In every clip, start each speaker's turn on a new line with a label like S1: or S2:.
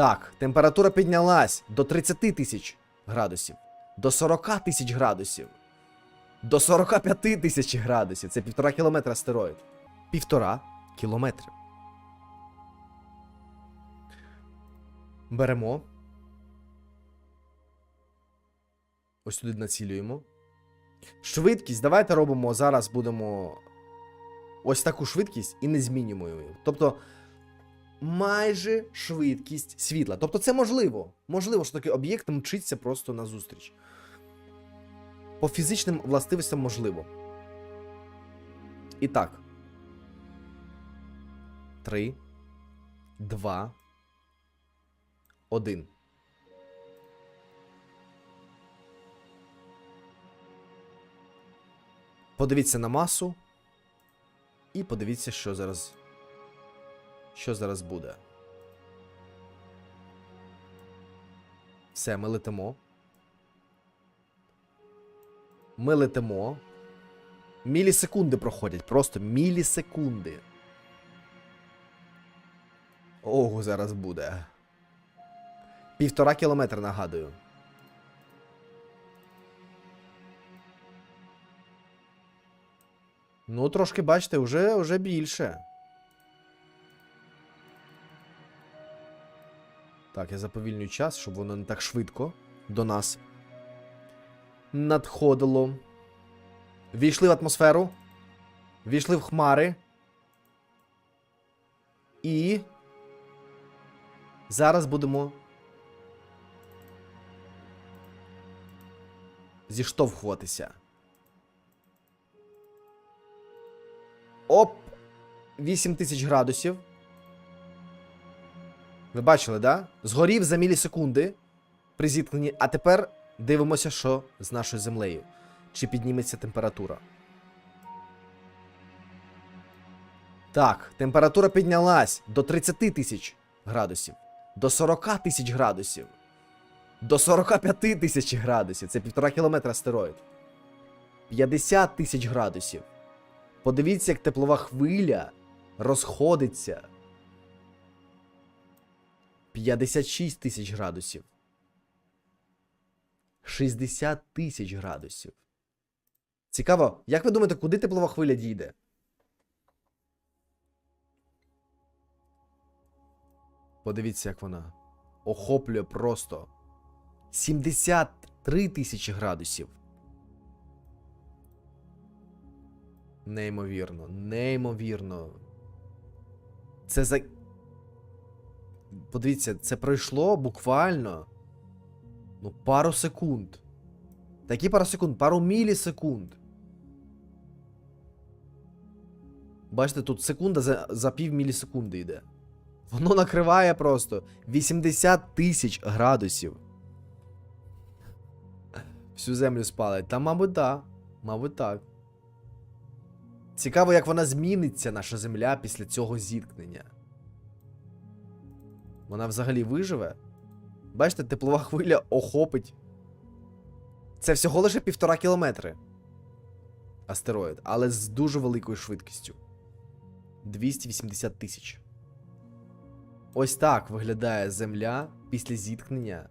S1: Так, температура піднялась до 30 тисяч градусів, до 40 тисяч градусів, до 45 тисяч градусів. Це півтора кілометра астероїд. Півтора кілометри. Беремо. Ось туди націлюємо. Швидкість. Давайте робимо. Зараз будемо ось таку швидкість і не змінюємо її. Тобто майже швидкість світла. Тобто це можливо. Можливо, що такий об'єкт мчиться просто назустріч. По фізичним властивостям можливо. І так. Три, два, один. Подивіться на масу. І подивіться, що зараз. Що зараз буде. Все, ми летимо. Ми летимо. Мілісекунди проходять. Просто мілісекунди. Ого, зараз буде. Півтора кілометра, нагадую. Ну, трошки, бачите, вже, вже більше. Так, я заповільнюю час, щоб воно не так швидко до нас надходило. Війшли в атмосферу. Війшли в хмари. І. Зараз будемо. Зіштовхуватися. Оп! 8 тисяч градусів. Ви бачили, да? Згорів за мілісекунди при зіткненні, а тепер дивимося, що з нашою землею. Чи підніметься температура. Так, температура піднялась до 30 тисяч градусів, до 40 тисяч градусів, до 45 тисяч градусів. Це півтора кілометра астероїд. 50 тисяч градусів. Подивіться, як теплова хвиля розходиться. 56 тисяч градусів. 60 тисяч градусів. Цікаво, як ви думаєте, куди теплова хвиля дійде? Подивіться, як вона охоплює просто 73 тисячі градусів. Неймовірно, неймовірно. Це за. Подивіться, це пройшло буквально. Ну, пару секунд. Такі пару секунд, пару мілісекунд. Бачите, тут секунда за, за пів мілісекунди йде. Воно накриває просто 80 тисяч градусів. Всю землю спалить. Та, мабуть, так. Мабуть, так. Цікаво, як вона зміниться, наша земля, після цього зіткнення. Вона взагалі виживе. Бачите, теплова хвиля охопить. Це всього лише півтора кілометри. Астероїд, але з дуже великою швидкістю. 280 тисяч. Ось так виглядає Земля після зіткнення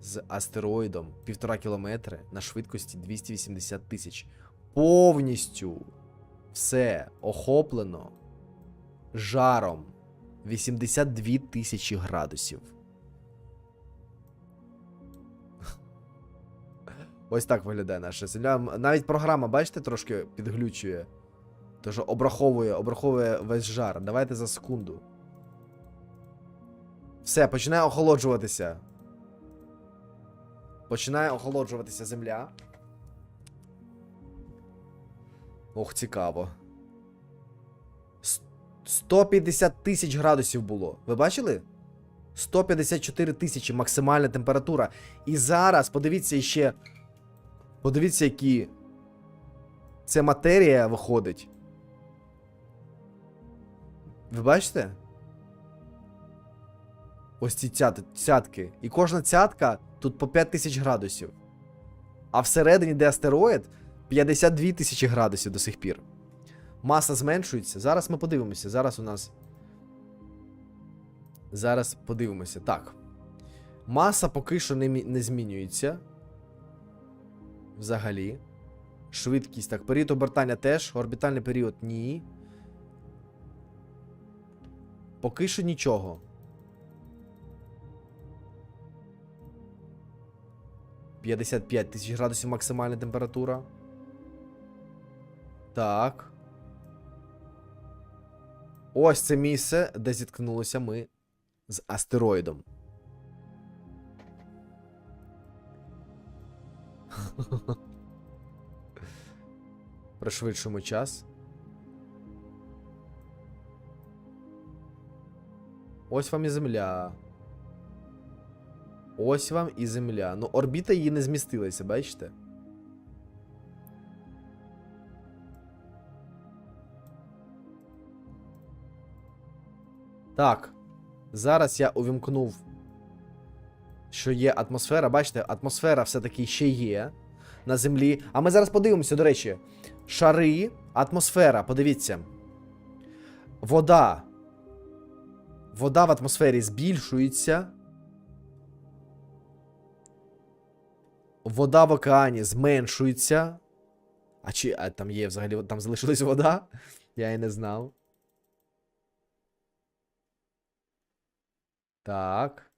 S1: з астероїдом півтора кілометри на швидкості 280 тисяч. Повністю все охоплено жаром 82 тисячі градусів. Ось так виглядає наша земля. Навіть програма, бачите, трошки підглючує. Тож обраховує, обраховує весь жар. Давайте за секунду. Все, починає охолоджуватися. Починає охолоджуватися земля. Ох, цікаво. С- 150 тисяч градусів було. Ви бачили? 154 тисячі максимальна температура. І зараз, подивіться ще. Подивіться, які. Це матерія виходить. Ви бачите? Ось ці цятки. І кожна цятка тут по 5 тисяч градусів. А всередині, де астероїд, 52 тисячі градусів до сих пір. Маса зменшується. Зараз ми подивимося. Зараз у нас. Зараз подивимося. Так. Маса поки що не, не змінюється. Взагалі. Швидкість. Так, період обертання теж. Орбітальний період ні. Поки що нічого. П'ятдесят п'ять тисяч градусів максимальна температура. Так. Ось це місце, де зіткнулися ми з астероїдом. Пришвидшуємо час. Ось вам і земля. Ось вам і земля. Ну, орбіта її не змістилася, бачите? Так. Зараз я увімкнув, що є атмосфера. Бачите, атмосфера все-таки ще є на землі. А ми зараз подивимося, до речі. Шари, атмосфера, подивіться. Вода. Вода в атмосфері збільшується. Вода в океані зменшується. А чи а там є взагалі там залишилась вода? Я і не знав. Так.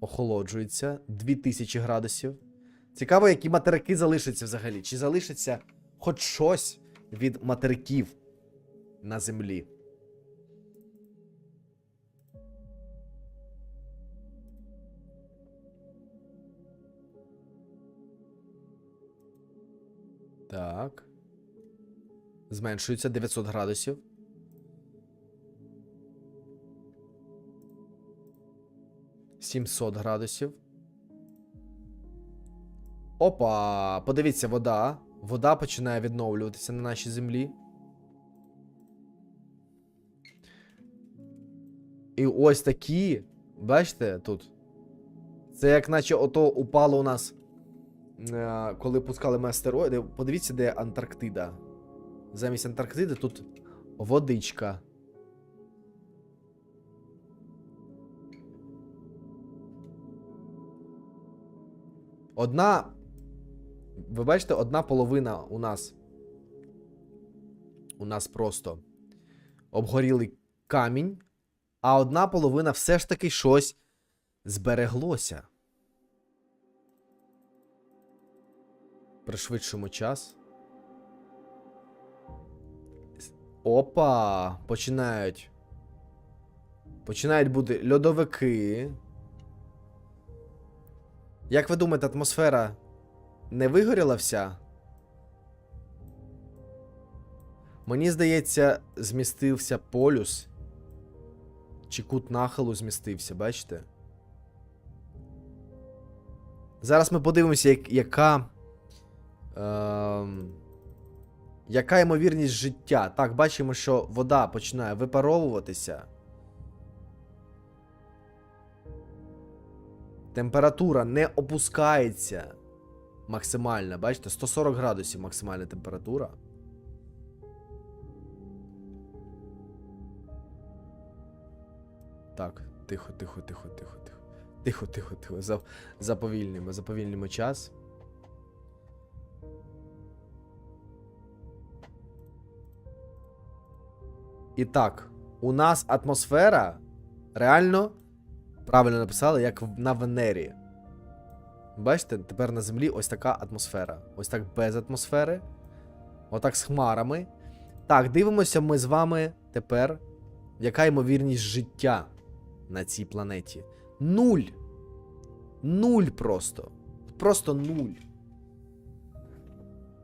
S1: Охолоджується. 2000 градусів. Цікаво, які материки залишаться взагалі. Чи залишиться хоч щось від материків на землі? Так. Зменшується 900 градусів. Сімсот градусів. Опа! Подивіться, вода. Вода починає відновлюватися на нашій землі. І ось такі. Бачите тут? Це як наче ото упало у нас. е, Коли пускали ми астероїди. Подивіться, де Антарктида. Замість Антарктиди тут водичка. Одна. Ви бачите, одна половина у нас. У нас просто обгорілий камінь, а одна половина все ж таки щось збереглося. Пришвидшимо час. Опа! Починають. Починають бути льодовики. Як ви думаєте, атмосфера не вигоріла вся? Мені здається, змістився полюс. Чи кут нахилу змістився, бачите? Зараз ми подивимося, як, яка. Ем, яка ймовірність життя. Так, бачимо, що вода починає випаровуватися. Температура не опускається максимальна. Бачите, 140 градусів максимальна температура. Так, тихо, тихо, тихо, тихо, тихо. Тихо, тихо, тихо. За- Заповільнимо, заповільнимо час. І так, у нас атмосфера реально правильно написали, як на Венері. Бачите, тепер на землі ось така атмосфера. Ось так без атмосфери. Отак з хмарами. Так, дивимося ми з вами тепер, яка ймовірність життя на цій планеті. Нуль. Нуль просто. Просто нуль.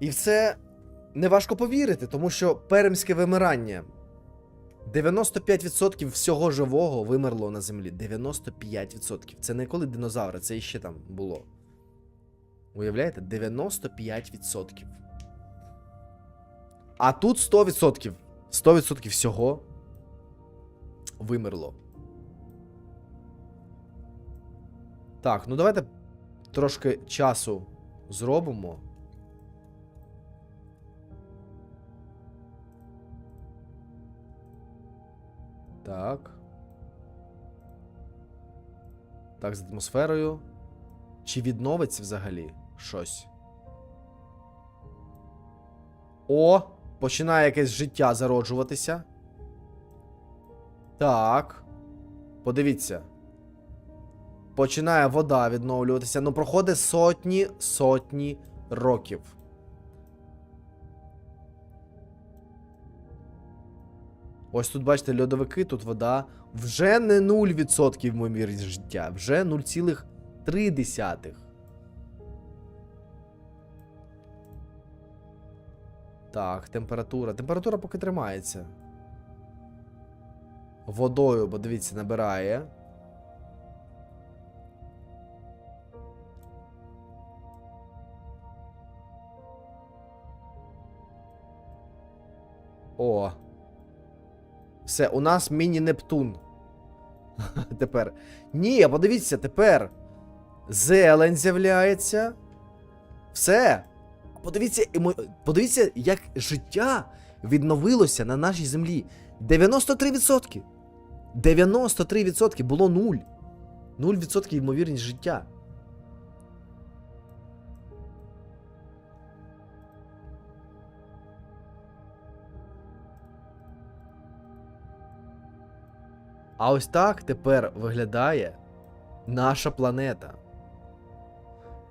S1: І в це неважко повірити, тому що пермське вимирання. 95% всього живого вимерло на землі. 95%. Це не коли динозаври, це іще там було. Уявляєте? 95%. А тут 100%. 100% всього вимерло. Так, ну давайте трошки часу зробимо. Так. Так, з атмосферою. Чи відновиться взагалі щось? О, починає якесь життя зароджуватися. Так. Подивіться. Починає вода відновлюватися. Ну, проходить сотні сотні років. Ось тут, бачите, льодовики, тут вода вже не 0% ймовірність життя, вже 0,3. Так, температура. Температура поки тримається. Водою, бо дивіться, набирає. Все, у нас міні-Нептун. Тепер. Ні, подивіться, тепер. Зелень з'являється. Все. Подивіться, подивіться, як життя відновилося на нашій землі. 93%. 93% було 0. 0% ймовірність життя. А ось так тепер виглядає наша планета.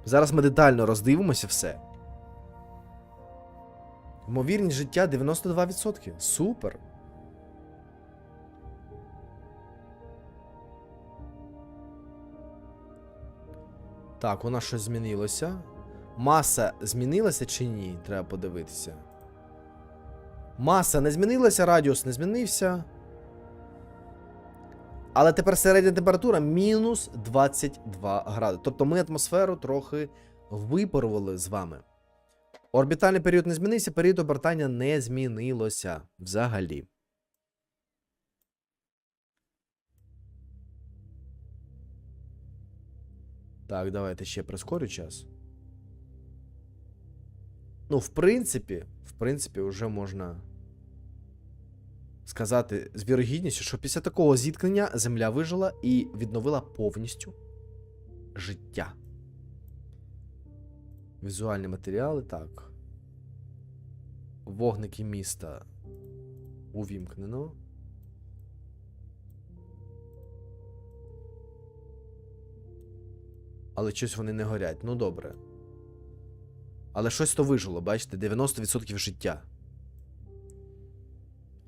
S1: Зараз ми детально роздивимося все. Ймовірність життя 92%. Супер. Так, у нас щось змінилося. Маса змінилася чи ні? Треба подивитися. Маса не змінилася, радіус не змінився. Але тепер середня температура мінус 22 гради. Тобто ми атмосферу трохи випарували з вами. Орбітальний період не змінився, період обертання не змінилося взагалі. Так, давайте ще прискорю час. Ну, в принципі, в принципі, вже можна сказати з вірогідністю, що після такого зіткнення Земля вижила і відновила повністю життя. Візуальні матеріали, так. Вогники міста увімкнено. Але щось вони не горять. Ну добре. Але щось то вижило, бачите, 90% життя.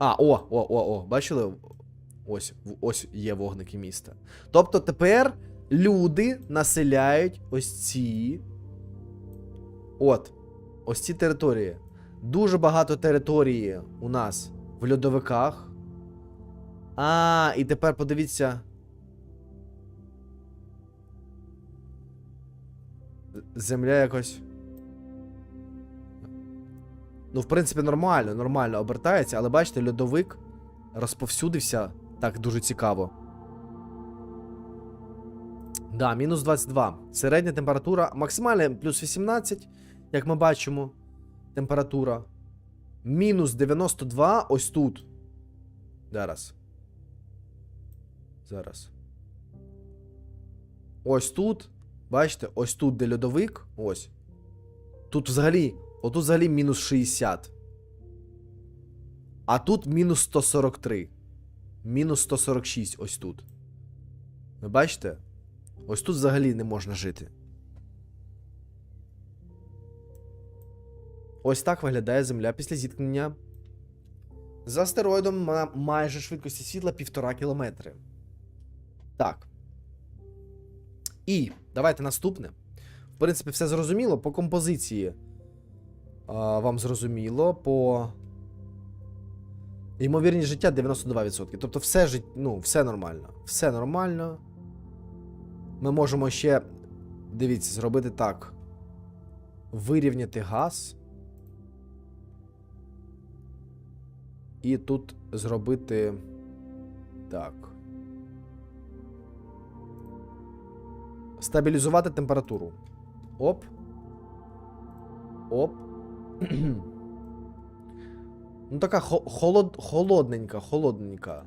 S1: А, о, о, о, о, бачили? Ось, ось є вогники міста. Тобто тепер люди населяють ось ці. От. Ось ці території. Дуже багато території у нас в льодовиках. А, і тепер подивіться. Земля якось. Ну, в принципі, нормально, нормально обертається, але бачите, льодовик розповсюдився так дуже цікаво. Да, мінус 22. Середня температура, максимальна плюс 18, як ми бачимо. Температура. Мінус 92 ось тут. Зараз. Зараз. Ось тут. Бачите, ось тут, де льодовик. Ось. Тут взагалі. Отут взагалі мінус 60. А тут мінус 143. Мінус 146 ось тут. Ви бачите? Ось тут взагалі не можна жити. Ось так виглядає Земля після зіткнення з астероїдом на майже швидкості світла 1,5 кілометри. Так. І давайте наступне. В принципі, все зрозуміло. По композиції вам зрозуміло. По. Ймовірність життя 92%. Тобто, все жит... ну, все нормально. Все нормально. Ми можемо ще, дивіться, зробити так. Вирівняти газ. І тут зробити. Так. Стабілізувати температуру. Оп. Оп. ну, така холод, холодненька, холодненька.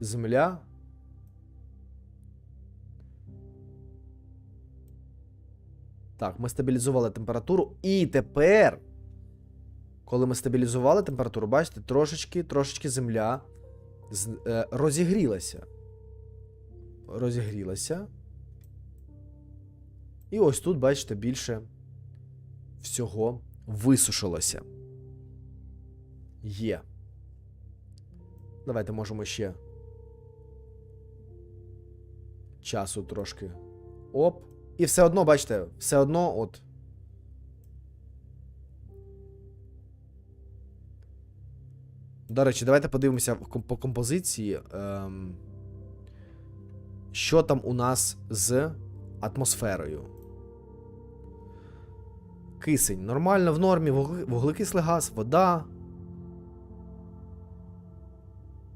S1: Земля. Так, ми стабілізували температуру. І тепер, коли ми стабілізували температуру, бачите, трошечки трошечки земля е, розігрілася. Розігрілася. І ось тут, бачите, більше всього висушилося. Є. Давайте можемо ще часу трошки. Оп. І все одно, бачите, все одно от. До речі, давайте подивимося по композиції. Ем, що там у нас з атмосферою. Кисень. Нормально в нормі, вуглекислий газ, вода.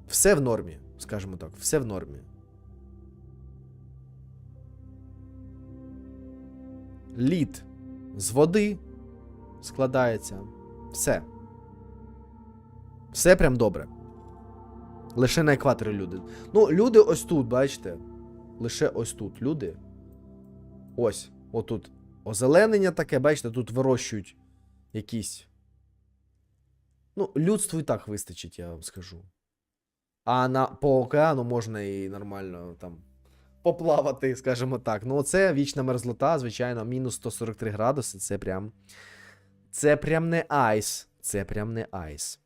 S1: Все в нормі, скажімо так, все в нормі. Лід з води складається. Все. Все прям добре. Лише на екваторі люди. Ну, люди ось тут, бачите? Лише ось тут люди. Ось, отут. Озеленення таке, бачите, тут вирощують якісь. Ну, людству і так вистачить, я вам скажу. А на, по океану можна і нормально там поплавати, скажімо так. Ну, оце вічна мерзлота, звичайно, мінус 143 градуси. Це прям. Це прям не айс. Це прям не айс.